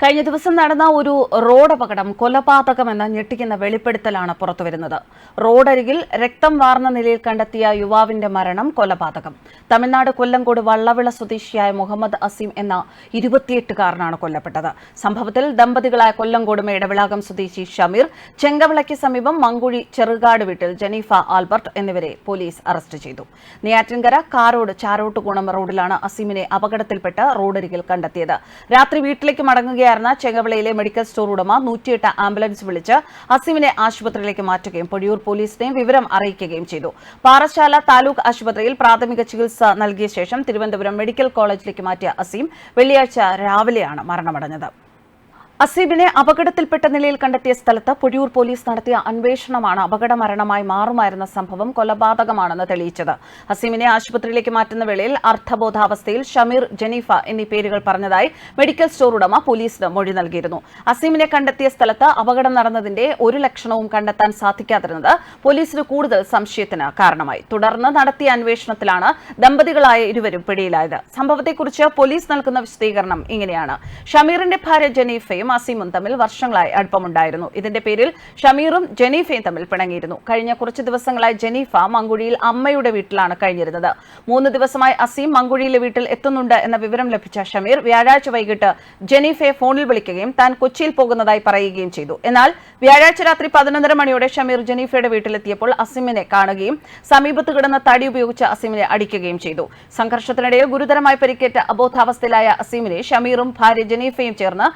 കഴിഞ്ഞ ദിവസം നടന്ന ഒരു റോഡ് അപകടം കൊലപാതകമെന്ന ഞെട്ടിക്കുന്ന വെളിപ്പെടുത്തലാണ് പുറത്തുവരുന്നത്. റോഡരികിൽ രക്തം വാർന്ന നിലയിൽ കണ്ടെത്തിയ യുവാവിന്റെ മരണം കൊലപാതകം. തമിഴ്നാട് കൊല്ലംകോട് വള്ളവിള സ്വദേശിയായ മുഹമ്മദ് അസീം എന്ന ഇരുപത്തിയെട്ടുകാരനാണ് കൊല്ലപ്പെട്ടത്. സംഭവത്തിൽ ദമ്പതികളായ കൊല്ലംകോട് മേടവിളാകം സ്വദേശി ഷമീർ ചെങ്കവിളയ്ക്ക് സമീപം മങ്കുഴി ചെറുകാട് വീട്ടിൽ ജനീഫ ആൽബർട്ട് എന്നിവരെ പോലീസ് അറസ്റ്റ് ചെയ്തു. നെയ്യാറ്റിൻകര കാരോട് ചാരോട്ടുകുണം റോഡിലാണ് അസീമിനെ അപകടത്തിൽപ്പെട്ട് റോഡരികിൽ കണ്ടെത്തിയത്. രാത്രി വീട്ടിലേക്ക് മടങ്ങുകയായിരുന്ന ചെങ്കവിളയിലെ മെഡിക്കൽ സ്റ്റോർ ഉടമ നൂറ്റിയെട്ട് ആംബുലൻസ് വിളിച്ച് അസീമിനെ ആശുപത്രിയിലേക്ക് മാറ്റുകയും പൊടിയൂർ പോലീസിനെ വിവരം അറിയിക്കുകയും ചെയ്തു. പാറശാല താലൂക്ക് ആശുപത്രിയിൽ പ്രാഥമിക ചികിത്സ നൽകിയ ശേഷം തിരുവനന്തപുരം മെഡിക്കൽ കോളേജിലേക്ക് മാറ്റിയ അസീം വെള്ളിയാഴ്ച രാവിലെയാണ് മരണമടഞ്ഞത്. അസീബിനെ അപകടത്തിൽപ്പെട്ട നിലയിൽ കണ്ടെത്തിയ സ്ഥലത്ത് പൊഴിയൂർ പോലീസ് നടത്തിയ അന്വേഷണമാണ് അപകട മരണമായി മാറുമായിരുന്ന സംഭവം കൊലപാതകമാണെന്ന് തെളിയിച്ചത്. അസീമിനെ ആശുപത്രിയിലേക്ക് മാറ്റുന്ന വേളയിൽ അർത്ഥബോധാവസ്ഥയിൽ ഷമീർ ജനീഫ എന്നീ പേരുകൾ പറഞ്ഞതായി മെഡിക്കൽ സ്റ്റോർ ഉടമ പോലീസിന് മൊഴി നൽകിയിരുന്നു. അസീമിനെ കണ്ടെത്തിയ സ്ഥലത്ത് അപകടം നടന്നതിന്റെ ഒരു ലക്ഷണവും കണ്ടെത്താൻ സാധിക്കാതിരുന്നത് പോലീസിന് കൂടുതൽ സംശയത്തിന് കാരണമായി. തുടർന്ന് നടത്തിയ അന്വേഷണത്തിലാണ് ദമ്പതികളായ ഇരുവരും പിടിയിലായത്. സംഭവത്തെക്കുറിച്ച് പോലീസ് നൽകുന്ന വിശദീകരണം ഇങ്ങനെയാണ്. ഷമീറിന്റെ ഭാര്യ ജനീഫയും അസീമും തമ്മിൽ വർഷങ്ങളായി അടുപ്പമുണ്ടായിരുന്നു. ഇതിന്റെ പേരിൽ ഷമീറും ജനീഫയും തമ്മിൽ പിണങ്ങിയിരുന്നു. കഴിഞ്ഞ കുറച്ച് ദിവസങ്ങളായി ജനീഫ മങ്കുഴിയിൽ അമ്മയുടെ വീട്ടിലാണ് കഴിഞ്ഞിരുന്നത്. മൂന്ന് ദിവസമായി അസീം മങ്കുഴിയിലെ വീട്ടിൽ എത്തുന്നുണ്ട് എന്ന വിവരം ലഭിച്ച ഷമീർ വ്യാഴാഴ്ച വൈകിട്ട് ജനീഫയെ ഫോണിൽ വിളിക്കുകയും താൻ കൊച്ചിയിൽ പോകുന്നതായി പറയുകയും ചെയ്തു. എന്നാൽ വ്യാഴാഴ്ച രാത്രി പതിനൊന്നര മണിയോടെ ഷമീർ ജനീഫയുടെ വീട്ടിലെത്തിയപ്പോൾ അസീമിനെ കാണുകയും സമീപത്ത് കിടന്ന തടി ഉപയോഗിച്ച് അസീമിനെ അടിക്കുകയും ചെയ്തു. സംഘർഷത്തിനിടയിൽ ഗുരുതരമായി പരിക്കേറ്റ അബോധാവസ്ഥയിലായ അസീമിനെ ഷമീറും ഭാര്യ ജനീഫയും ചേർന്ന്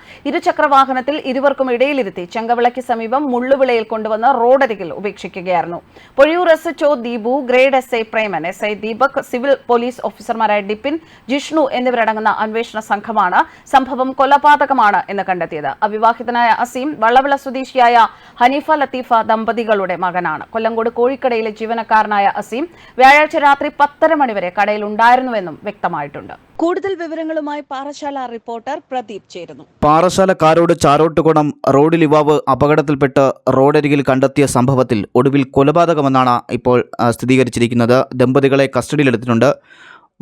ഇരുചക്രവാഹനത്തിൽ ഇരുവർക്കും ഇടയിലിരുത്തി ചെങ്കവിളയ്ക്ക് സമീപം മുള്ളുവിളയിൽ കൊണ്ടുവന്ന റോഡരികിൽ ഉപേക്ഷിക്കുകയായിരുന്നു. Pozhiyoor S H O Deepu grade S I Preman S I Deepak civil police ഓഫീസർമാരായ ഡിപിൻ ജിഷ്ണു എന്നിവരടങ്ങുന്ന അന്വേഷണ സംഘമാണ് സംഭവം കൊലപാതകമാണ് എന്ന് കണ്ടെത്തിയത്. അവിവാഹിതനായ അസീം വള്ളവിള സ്വദേശിയായ ഹനീഫ ലത്തീഫ ദമ്പതികളുടെ മകനാണ്. കൊല്ലങ്കോട് കോഴിക്കടയിലെ ജീവനക്കാരനായ അസീം വ്യാഴാഴ്ച രാത്രി പത്തര മണിവരെ കടയിൽ ഉണ്ടായിരുന്നുവെന്നും വ്യക്തമായിട്ടുണ്ട്. കൂടുതൽ വിവരങ്ങളുമായി പാറശാല റിപ്പോർട്ടർ പ്രദീപ് ചേരുന്നു. പാറശാല കാരോട് ചാരോട്ടുകുണം റോഡിൽ യുവാവ് അപകടത്തിൽപ്പെട്ട് റോഡരികിൽ കണ്ടെത്തിയ സംഭവത്തിൽ ഒടുവിൽ കൊലപാതകമെന്നാണ് ഇപ്പോൾ സ്ഥിരീകരിച്ചിരിക്കുന്നത്. ദമ്പതികളെ കസ്റ്റഡിയിലെടുത്തിട്ടുണ്ട്.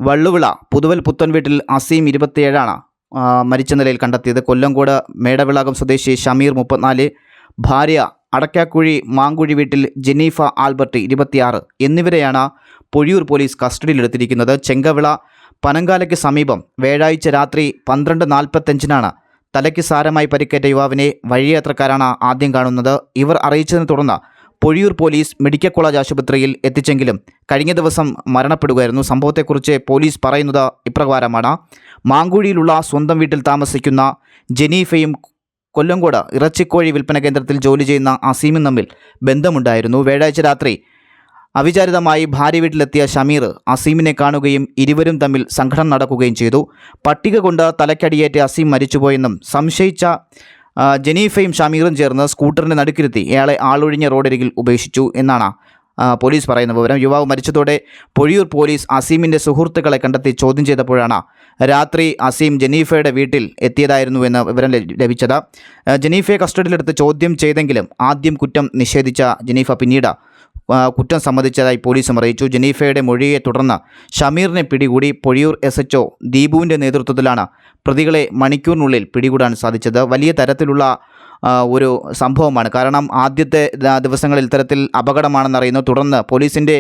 വള്ളുവിള പുതുവൽ പുത്തൻ വീട്ടിൽ അസീം ഇരുപത്തിയേഴാണ് മരിച്ച നിലയിൽ കണ്ടെത്തിയത്. കൊല്ലംകോട് മേടവിളാകം സ്വദേശി ഷമീർ മുപ്പത്തിനാല് ഭാര്യ അടക്കാക്കുഴി മാങ്കുഴി വീട്ടിൽ ജെനീഫ ആൽബർട്ട് ഇരുപത്തിയാറ് എന്നിവരെയാണ് പൊഴിയൂർ പോലീസ് കസ്റ്റഡിയിലെടുത്തിരിക്കുന്നത്. ചെങ്കവിള പനങ്കാലയ്ക്ക് സമീപം വ്യാഴാഴ്ച രാത്രി പന്ത്രണ്ട് നാൽപ്പത്തഞ്ചിനാണ് തലയ്ക്ക് സാരമായി പരിക്കേറ്റ യുവാവിനെ വഴിയാത്രക്കാരാണ് ആദ്യം കാണുന്നത്. ഇവർ അറിയിച്ചതിനെ തുടർന്ന് പൊഴിയൂർ പോലീസ് മെഡിക്കൽ കോളേജ് ആശുപത്രിയിൽ എത്തിച്ചെങ്കിലും കഴിഞ്ഞ ദിവസം മരണപ്പെടുകയായിരുന്നു. സംഭവത്തെക്കുറിച്ച് പോലീസ് പറയുന്നത് ഇപ്രകാരമാണ്. മാങ്കുഴിയിലുള്ള സ്വന്തം വീട്ടിൽ താമസിക്കുന്ന ജനീഫയും കൊല്ലംകോട് ഇറച്ചിക്കോഴി വിൽപ്പന കേന്ദ്രത്തിൽ ജോലി ചെയ്യുന്ന അസീമും തമ്മിൽ ബന്ധമുണ്ടായിരുന്നു. വ്യാഴാഴ്ച രാത്രി അവിചാരിതമായി ഭാര്യ വീട്ടിലെത്തിയ ഷമീർ അസീമിനെ കാണുകയും ഇരുവരും തമ്മിൽ സംഘടന നടക്കുകയും ചെയ്തു. പട്ടിക കൊണ്ട് തലക്കടിയേറ്റ് അസീം മരിച്ചുപോയെന്നും സംശയിച്ച ജനീഫയും ഷമീറും ചേർന്ന് സ്കൂട്ടറിന്റെ നടുക്കിരുത്തി ഇയാളെ ആളൊഴിഞ്ഞ റോഡരികിൽ ഉപേക്ഷിച്ചു എന്നാണ് പോലീസ് പറയുന്ന വിവരം. യുവാവ് മരിച്ചതോടെ പൊഴിയൂർ പോലീസ് അസീമിന്റെ സുഹൃത്തുക്കളെ കണ്ടെത്തി ചോദ്യം ചെയ്തപ്പോഴാണ് രാത്രി അസീം ജനീഫയുടെ വീട്ടിൽ എത്തിയതായിരുന്നു എന്ന വിവരം ലഭി- ലഭിച്ചത്. ജനീഫയെ കസ്റ്റഡിയിലെടുത്ത് ചോദ്യം ചെയ്തെങ്കിലും ആദ്യം കുറ്റം നിഷേധിച്ച ജനീഫ പിന്നീട് കുറ്റം സമ്മതിച്ചതായി പോലീസും അറിയിച്ചു. ജനീഫയുടെ മൊഴിയെ തുടർന്ന് ഷമീറിനെ പിടികൂടി പൊഴിയൂർ എസ് എച്ച് ഒ ദീപുവിന്റെ നേതൃത്വത്തിലാണ് പ്രതികളെ മണിക്കൂറിനുള്ളിൽ പിടികൂടാൻ സാധിച്ചത്. വലിയ തരത്തിലുള്ള ഒരു സംഭവമാണ്. കാരണം ആദ്യത്തെ ദിവസങ്ങളിൽ ഇത്തരത്തിൽ അപകടമാണെന്നറിയുന്നു. തുടർന്ന് പോലീസിന്റെ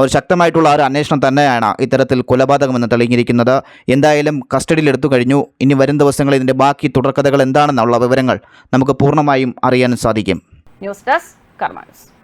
ഒരു ശക്തമായിട്ടുള്ള ഒരു അന്വേഷണം തന്നെയാണ് ഇത്തരത്തിൽ കൊലപാതകമെന്ന് തെളിഞ്ഞിരിക്കുന്നത്. എന്തായാലും കസ്റ്റഡിയിലെടുത്തു കഴിഞ്ഞു. ഇനി വരും ദിവസങ്ങളിൽ ഇതിന്റെ ബാക്കി തുടർക്കഥകൾ എന്താണെന്നുള്ള വിവരങ്ങൾ നമുക്ക് പൂർണമായും അറിയാൻ സാധിക്കും. News desk കർമാനസ്